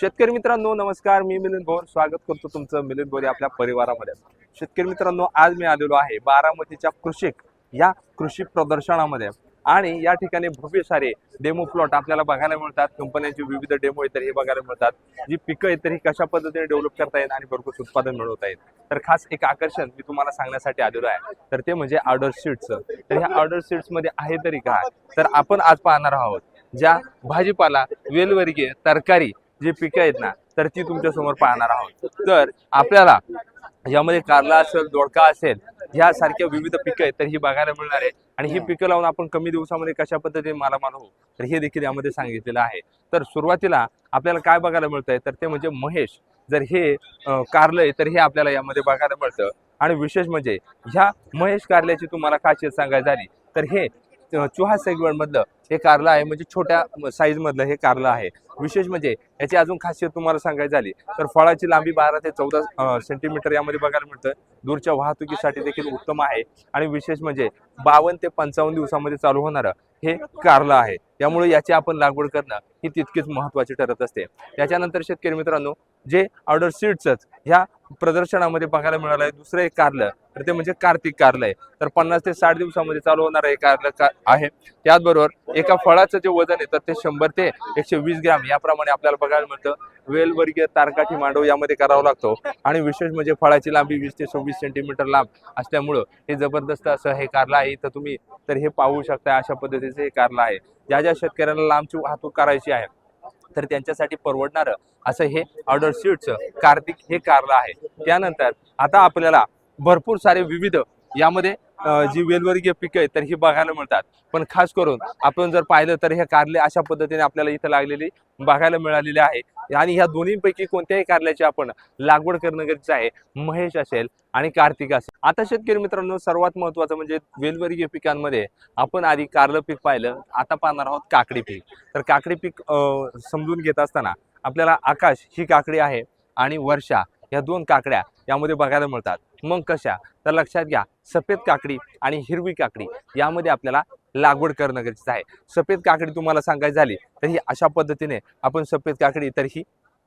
शेतकरी मित्रांनो नमस्कार. मी मिलिंद भोर. स्वागत करतो तुमचं मिलिंद भोर आपल्या परिवारामध्ये. शेतकरी मित्रांनो आज मी आलेलो आहे बारामतीच्या कृषिक या कृषी प्रदर्शनामध्ये. आणि या ठिकाणी भव्य सारे डेमो प्लॉट आपल्याला बघायला मिळतात. कंपन्यांचे विविध डेमो इतर हे बघायला मिळतात. जी पिकं आहेत तर ही कशा पद्धतीने डेव्हलप करता येईल आणि भरपूर उत्पादन मिळवता येईल. तर खास एक आकर्षण मी तुम्हाला सांगण्यासाठी आलेलो आहे. तर ते म्हणजे ऑर्डर शीट्सचं तर ह्या ऑर्डर शीट्समध्ये आहे तरी काय? तर आपण आज पाहणार आहोत ज्या भाजीपाला वेलवर्गीय तरकारी जी पिकं आहेत ना तर ती तुमच्यासमोर पाहणार आहोत. तर आपल्याला यामध्ये कारला असेल दोडका असेल यासारख्या विविध पिकं आहेत तर ही बघायला मिळणार आहे. आणि ही पिकं लावून आपण कमी दिवसामध्ये कशा पद्धतीने मालामाल होऊ तर हे देखील यामध्ये सांगितलेलं आहे. तर सुरुवातीला आपल्याला काय बघायला मिळतंय तर ते म्हणजे महेश. जर हे कारलं आहे तर हे आपल्याला यामध्ये बघायला मिळतं. आणि विशेष म्हणजे ह्या महेश कारल्याची तुम्हाला खासियत सांगायची झाली तर हे चुहा सेगमेंट मधलं हे कारलं आहे म्हणजे छोट्या साईज मधलं हे कारलं आहे. विशेष म्हणजे याची अजून खासियत तुम्हाला सांगायची झाली तर फळाची लांबी बारा ते चौदा सेंटीमीटर यामध्ये बघायला मिळतं. दूरच्या वाहतुकीसाठी देखील उत्तम आहे. आणि विशेष म्हणजे बावन्न ते पंचावन्न दिवसामध्ये चालू होणारं हे कारलं आहे. त्यामुळे याची आपण लागवड करणं ही तितकीच महत्वाची ठरत असते. त्याच्यानंतर शेतकरी मित्रांनो जे ऑर्डर सीड्सच ह्या प्रदर्शनामध्ये बघायला मिळालं आहे. दुसरं एक कारलं तर ते म्हणजे कार्तिक कारलं आहे. तर पन्नास ते साठ दिवसामध्ये चालू होणार आहे कारलं का आहे. त्याचबरोबर एका फळाचं जे वजन आहे तर ते शंभर ते एकशे वीस ग्रॅम याप्रमाणे आपल्याला बघायला मिळतं. वेलवर्गीय तारकाठी मांडव यामध्ये करावा लागतो. आणि विशेष म्हणजे फळाची लांबी वीस ते सव्वीस सेंटीमीटर लांब असल्यामुळं हे जबरदस्त असं हे कारलं आहे. तर तुम्ही तर हे पाहू शकता अशा पद्धतीचं हे कारलं आहे. ज्या ज्या शेतकऱ्यांना लांबची वाहतूक करायची आहे तर त्यांच्यासाठी परवडणारं असं हे ऑर्डर सीट्स कार्तिक हे कारलं आहे. त्यानंतर आता आपल्याला भरपूर सारे विविध यामध्ये जी वेलवर्गीय पिकं आहेत तर ही बघायला मिळतात. पण खास करून आपण जर पाहिलं तर हे कारले अशा पद्धतीने आपल्याला इथं लागलेली बघायला मिळालेली आहे. आणि ह्या दोन्हीपैकी कोणत्याही कारल्याची आपण लागवड करणं गरजेचं आहे. महेश असेल आणि कार्तिक असेल. आता शेतकरी मित्रांनो सर्वात महत्वाचं म्हणजे वेलवर्गीय पिकांमध्ये आपण आधी कारलं पीक पाहिलं. आता पाहणार आहोत काकडी पीक. तर काकडी पीक अं, समजून घेत असताना आपल्याला आकाश ही काकडी आहे आणि वर्षा या दोन काकड्या यामध्ये बघायला मिळतात. मग कशा? तर लक्षात घ्या सफेद काकडी आणि हिरवी काकडी यामध्ये आपल्याला लागवड करणं गरजेचं आहे. सफेद काकडी तुम्हाला सांगायची झाली तर ही अशा पद्धतीने आपण सफेद काकडी तर ही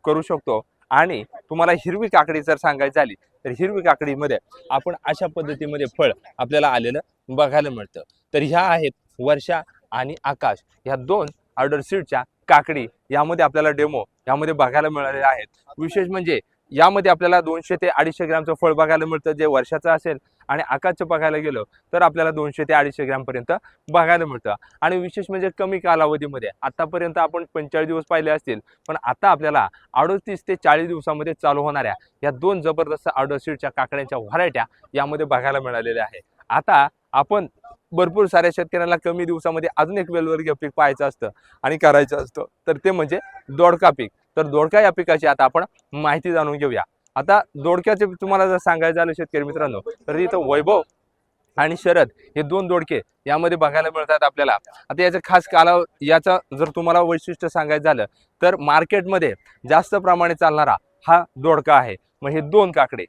करू शकतो. आणि तुम्हाला हिरवी काकडी जर सांगायची झाली तर हिरवी काकडीमध्ये आपण अशा पद्धतीमध्ये फळ आपल्याला आलेलं बघायला मिळतं. तर ह्या आहेत वर्षा आणि आकाश. ह्या दोन ऑर्डर सीडच्या काकडी यामध्ये आपल्याला डेमो यामध्ये बघायला मिळालेले आहेत. विशेष म्हणजे यामध्ये आपल्याला दोनशे ते अडीचशे ग्रॅमचं फळ बघायला मिळतं जे वर्षाचं असेल आणि आकाशचं बघायला गेलं तर आपल्याला दोनशे ते अडीचशे ग्रॅमपर्यंत बघायला मिळतं. आणि विशेष म्हणजे कमी कालावधीमध्ये आतापर्यंत आपण पंचेचाळीस दिवस पाहिले असतील पण आता आपल्याला अडतीस ते चाळीस दिवसामध्ये चालू होणाऱ्या या दोन जबरदस्त आडोसीडच्या काकड्यांच्या व्हरायट्या यामध्ये बघायला मिळालेल्या आहे आता आपण भरपूर साऱ्या शेतकऱ्यांना कमी दिवसामध्ये अजून एक वेलवर्गीय पीक पाहायचं असतं आणि करायचं असतं तर ते म्हणजे दोडका पीक. तर दोडका या पिकाची आता आपण माहिती जाणून घेऊया. आता दोडक्याचे तुम्हाला जर सांगायचं झालं शेतकरी मित्रांनो तर इथं वैभव आणि शरद हे दोन दोडके यामध्ये बघायला मिळतात आपल्याला. आता याचं खास काला याचं जर तुम्हाला वैशिष्ट्य सांगायचं झालं तर मार्केटमध्ये जास्त प्रमाणे चालणारा हा दोडका आहे. मग हे दोन काकडे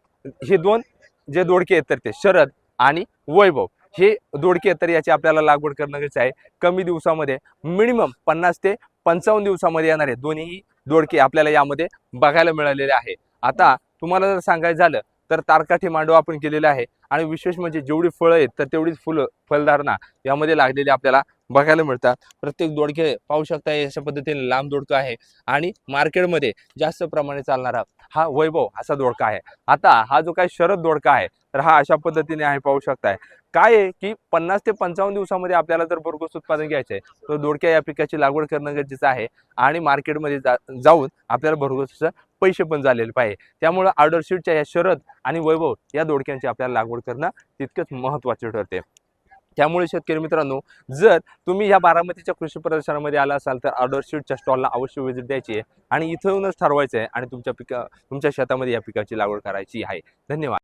हे दोन जे दोडके आहेत तर ते शरद आणि वैभव हे दोडके तर याची आपल्याला लागवड करणं गरजेचं आहे. कमी दिवसामध्ये मिनिमम पन्नास ते पंचावन्न दिवसामध्ये येणारे दोन्ही दोडके आपल्याला यामध्ये बघायला मिळालेले आहे. आता तुम्हाला जर सांगायचं झालं तर तारकाठी मांडव आपण केलेला आहे. आणि विशेष म्हणजे जेवढी फळं आहेत तर तेवढीच फुलं फलधारणा यामध्ये लागलेली आपल्याला बघायला मिळतात. प्रत्येक दोडके पाहू शकता अशा पद्धतीने लांब दोडका आहे. आणि मार्केटमध्ये जास्त प्रमाणे चालणारा हा वैभव असा दोडका आहे. आता हा जो काही शरद दोडका आहे तर हा अशा पद्धतीने आहे पाहू शकताय. काय आहे की पन्नास ते पंचावन्न दिवसामध्ये आपल्याला जर भरघोस उत्पादन घ्यायचं आहे तर दोडक्या या पिकाची लागवड करणं गरजेचं आहे आणि मार्केटमध्ये जा जाऊन आपल्याला भरघोस पैसे पण झालेले पाहिजे. त्यामुळं ऑर्डर शीटच्या या शरद आणि वैभव या दोडक्यांची आपल्याला लागवड करणं तितकंच महत्त्वाचे ठरते. त्यामुळे शेतकरी मित्रांनो जर तुम्ही या बारामतीच्या कृषी प्रदर्शनामध्ये आला असाल तर ऑर्डर शीटच्या स्टॉलला अवश्य व्हिजिट द्यायची आहे आणि इथं येऊनच ठरवायचं आहे आणि तुमच्या पिका तुमच्या शेतामध्ये या पिकाची लागवड करायची आहे. धन्यवाद.